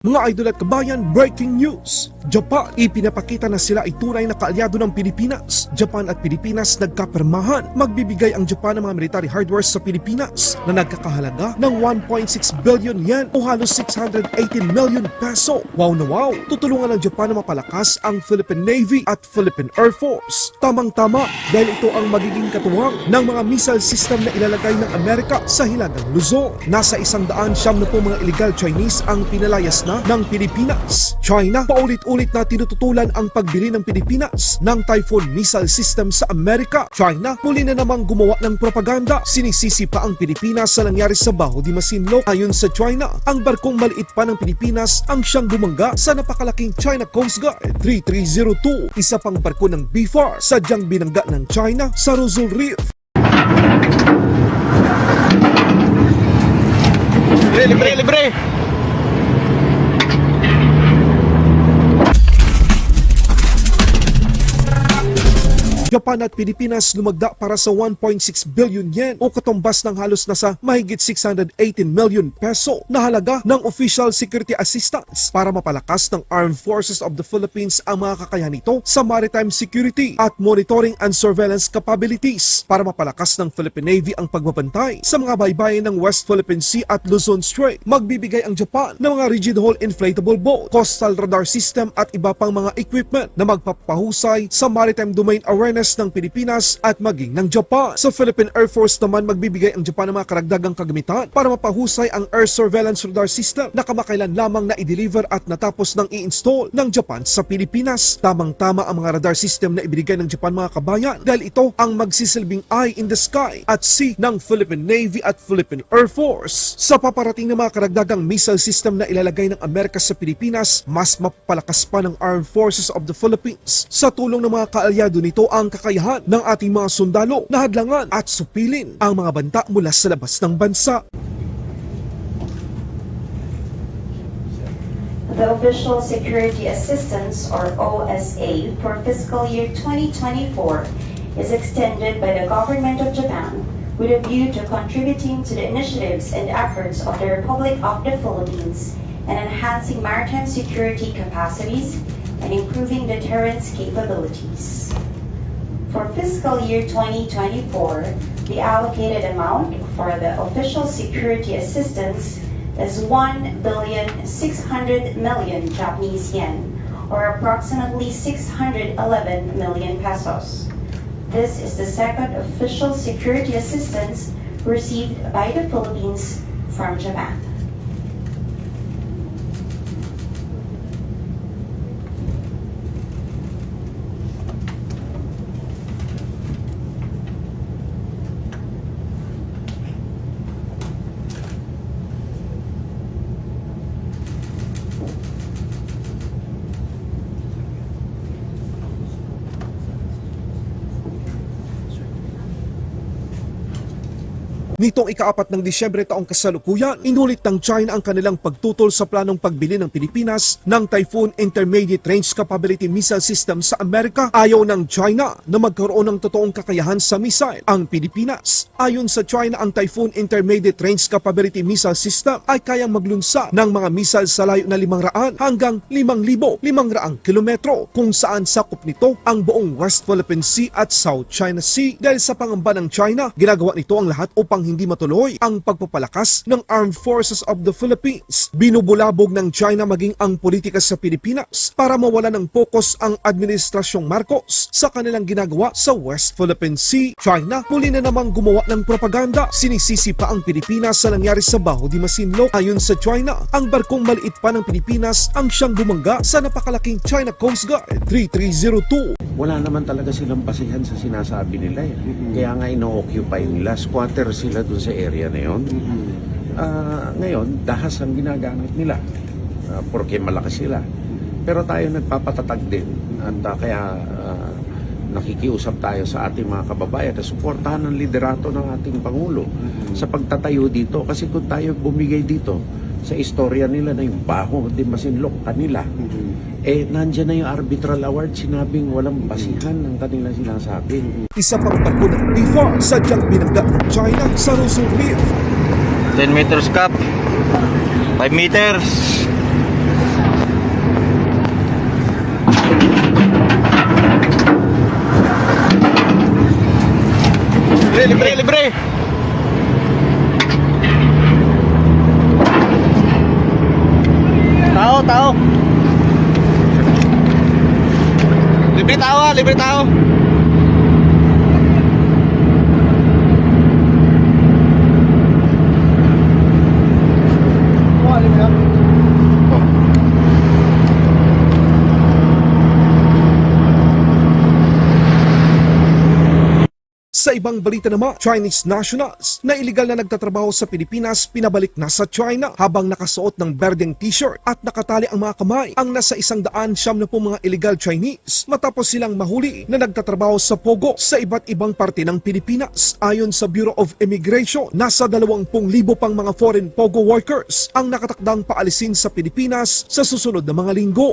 Mga idol at kabayan, breaking news! Japan, ipinapakita na sila ay tunay na kaalyado ng Pilipinas. Japan at Pilipinas nagkapirmahan. Magbibigay ang Japan ng mga military hardware sa Pilipinas na nagkakahalaga ng 1.6 billion yen o halos 618 million peso. Wow na wow! Tutulungan ng Japan na mapalakas ang Philippine Navy at Philippine Air Force. Tamang-tama dahil ito ang magiging katuwang ng mga missile system na ilalagay ng Amerika sa Hilagang Luzon. Nasa isang daan siyam na po mga illegal Chinese ang pinalayas na ng Pilipinas. China, paulit-ulit na tinututulan ang pagbili ng Pilipinas ng Typhoon missile system sa Amerika. China, muli na namang gumawa ng propaganda. Sinisisi pa ang Pilipinas sa nangyari sa Baho di Masinloc. Ayon sa China, ang barkong maliit pa ng Pilipinas ang siyang bumangga sa napakalaking China Coast Guard 3302, isa pang barko ng BFAR, sadyang binangga ng China sa Rosal Reef. Libre, libre, libre! Japan at Pilipinas lumagda para sa 1.6 billion yen o katumbas ng halos nasa mahigit 618 million peso na halaga ng official security assistance para mapalakas ng Armed Forces of the Philippines ang mga kakayahan nito sa maritime security at monitoring and surveillance capabilities para mapalakas ng Philippine Navy ang pagbabantay sa mga baybayin ng West Philippine Sea at Luzon Strait. Magbibigay ang Japan ng mga rigid hull inflatable boat, coastal radar system at iba pang mga equipment na magpapahusay sa maritime domain awareness ng Pilipinas at maging ng Japan. Sa Philippine Air Force naman magbibigay ang Japan ng mga karagdagang kagamitan para mapahusay ang air surveillance radar system na kamakailan lamang na i-deliver at natapos ng i-install ng Japan sa Pilipinas. Tamang-tama ang mga radar system na ibinigay ng Japan mga kabayan dahil ito ang magsisilbing eye in the sky at sea ng Philippine Navy at Philippine Air Force. Sa paparating na mga karagdagang missile system na ilalagay ng Amerika sa Pilipinas, mas mapapalakas pa ng Armed Forces of the Philippines. Sa tulong ng mga kaalyado nito ang kakayahan ng ating mga sundalo na hadlangan at supilin ang mga banta mula sa labas ng bansa. The Official Security Assistance, or OSA, for fiscal year 2024 is extended by the Government of Japan with a view to contributing to the initiatives and efforts of the Republic of the Philippines and enhancing maritime security capacities and improving deterrence capabilities. For fiscal year 2024, the allocated amount for the official security assistance is 1 billion 600 million Japanese yen, or approximately 611 million pesos. This is the second official security assistance received by the Philippines from Japan. Nitong ikaapat ng Disyembre taong kasalukuyan, inulit ng China ang kanilang pagtutol sa planong pagbili ng Pilipinas ng Typhoon Intermediate Range Capability Missile System sa Amerika. Ayaw ng China na magkaroon ng totoong kakayahan sa missile ang Pilipinas. Ayon sa China, ang Typhoon Intermediate Range Capability Missile System ay kayang maglunsa ng mga missile sa layo na 500 hanggang 5,500 kilometro kung saan sakop nito ang buong West Philippine Sea at South China Sea. Dahil sa pangamba ng China, ginagawa nito ang lahat upang hindi matuloy ang pagpapalakas ng Armed Forces of the Philippines. Binubulabog ng China maging ang politika sa Pilipinas para mawala ng pokus ang Administrasyong Marcos sa kanilang ginagawa sa West Philippine Sea. China muli na namang gumawa ng propaganda. Sinisisi pa ang Pilipinas sa nangyari sa Baho di Masinloc. Ayon sa China, ang barkong maliit pa ng Pilipinas ang siyang bumangga sa napakalaking China Coast Guard 3302 Wala naman talaga silang basihan sa sinasabi nila eh. Kaya nga ino-occupy nila. Squatter sila dun sa area na yun. Ah, ngayon, dahas ang ginagamit nila. Ah, porque malakas sila. Pero tayo nagpapatatag din. At ah, kaya ah, nakikiusap tayo sa ating mga kababayan na suportahan ang liderato ng ating Pangulo sa pagtatayo dito. Kasi kung tayo bumigay dito sa istorya nila na yung baho di masinlok kanila. Mm-hmm. Eh, nandyan na yung arbitral award, sinabing walang mm-hmm. basihan ang kanilang sinasabi. Mm-hmm. Isa pang takbo ng FIFA, sadyang binangga ng China sa Roseau Reef. 10 meters cup, 5 meters. Libre, libre, libre! Libre tao Sa ibang balita naman, Chinese nationals na iligal na nagtatrabaho sa Pilipinas pinabalik na sa China habang nakasuot ng berdeng t-shirt at nakatali ang mga kamay ang nasa isang daan siyam na po mga illegal Chinese matapos silang mahuli na nagtatrabaho sa Pogo sa iba't ibang parte ng Pilipinas. Ayon sa Bureau of Immigration, nasa 20,000 pang mga foreign Pogo workers ang nakatakdang paalisin sa Pilipinas sa susunod na mga linggo.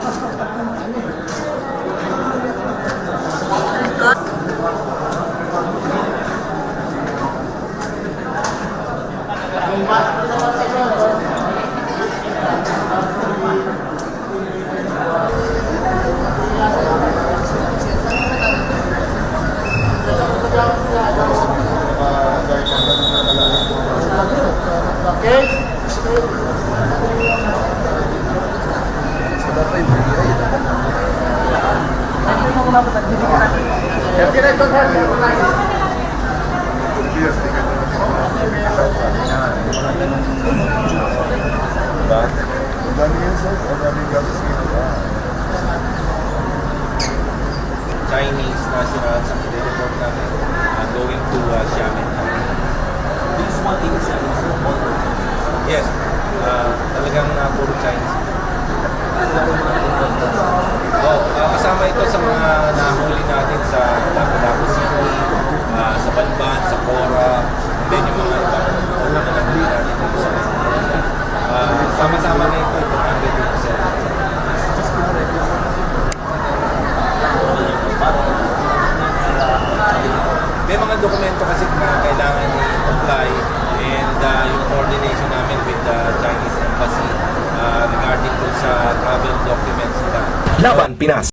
何? Chinese nationals ang report namin uh, going to uh, Xiamen. This one in Chinese Yes, uh, talagang uh, puro Chinese. Oh, uh, kasama ito sa mga nahuli natin sa Lapu-Lapu City, uh, sa Balban, sa Cora, and then yung mga ibang mga na nahuli natin dito sa uh, Sama-sama na ito, ito 100%. May mga dokumento kasi na kailangan i-apply and uh, yung coordination namin with the Chinese